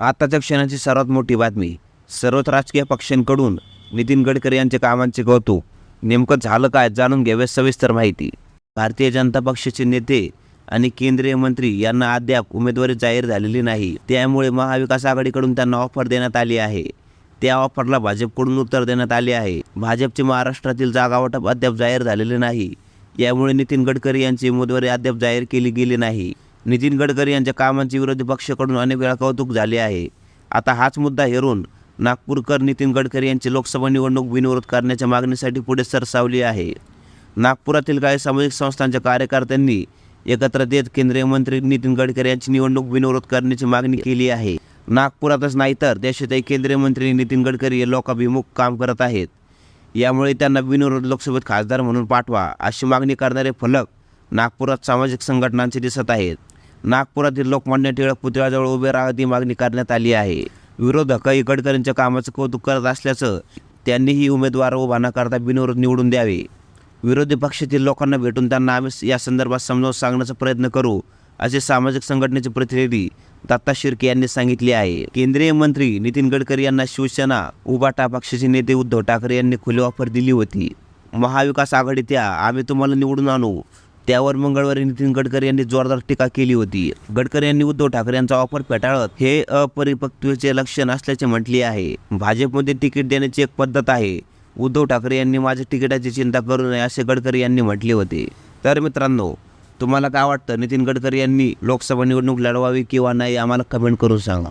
आताच्या क्षणाची सर्वात मोठी बातमी सर्वच राजकीय पक्षांकडून नितीन गडकरी यांच्या कामांचे कौतुक. नेमकं झालं काय जाणून घ्यावे सविस्तर माहिती. भारतीय जनता पक्षाचे नेते आणि केंद्रीय मंत्री यांना अद्याप उमेदवारी जाहीर झालेली नाही. त्यामुळे महाविकास आघाडीकडून त्यांना ऑफर देण्यात आली आहे. त्या ऑफरला भाजपकडून उत्तर देण्यात आले आहे. भाजपचे महाराष्ट्रातील जागावाटप अद्याप जाहीर झालेले नाही. यामुळे नितीन गडकरी यांची उमेदवारी अद्याप जाहीर केली गेली नाही. नितीन गडकरी यांच्या कामांचे विरोधी पक्षाकडून अनेक वेळा कौतुक झाले आहे. आता हाच मुद्दा हेरून नागपूरकर नितीन गडकरी यांची लोकसभा निवडणूक बिनविरोध करण्याच्या मागणीसाठी पुढे सरसावली आहे. नागपुरातील काही सामाजिक संस्थांच्या कार्यकर्त्यांनी एकत्र येत केंद्रीय मंत्री नितीन गडकरी यांची निवडणूक बिनविरोध करण्याची मागणी केली आहे. नागपुरातच नाही तर देशातही केंद्रीय मंत्री नितीन गडकरी हे लोकाभिमुख काम करत आहेत. यामुळे त्यांना बिनविरोध लोकसभेत खासदार म्हणून पाठवा अशी मागणी करणारे फलक नागपुरात सामाजिक संघटनांचे दिसत आहेत. नागपुरातील लोकमान्य टिळक पुतळ्याजवळ उभे राहती ही मागणी करण्यात आली आहे. विरोधक गडकरींच्या कामाचं कौतुक करत असल्याचं त्यांनीही उमेदवार उभा न करता बिनविरोध निवडून द्यावे. विरोधी पक्षातील लोकांना भेटून त्यांना आम्ही या संदर्भात समजावून सांगण्याचा प्रयत्न करू असे सामाजिक संघटनेचे प्रतिनिधी दत्ता शिर्के यांनी सांगितले आहे. केंद्रीय मंत्री नितीन गडकरी यांना शिवसेना उबाटा पक्षाचे नेते उद्धव ठाकरे यांनी खुली ऑफर दिली होती. महाविकास आघाडीत या आम्ही तुम्हाला निवडून आणू. त्यावर मंगळवारी नितीन गडकरी यांनी जोरदार टीका केली होती. गडकरी यांनी उद्धव ठाकरे यांचा ऑफर फेटाळत हे अपरिपक्वतेचे लक्षण असल्याचे म्हटले आहे. भाजपमध्ये तिकीट देण्याची एक पद्धत आहे. उद्धव ठाकरे यांनी माझ्या तिकिटाची चिंता करू नये असे गडकरी यांनी म्हटले होते. तर मित्रांनो तुम्हाला काय वाटतं? नितीन गडकरी यांनी लोकसभा निवडणूक लढवावी किंवा नाही? आम्हाला कमेंट करून सांगा.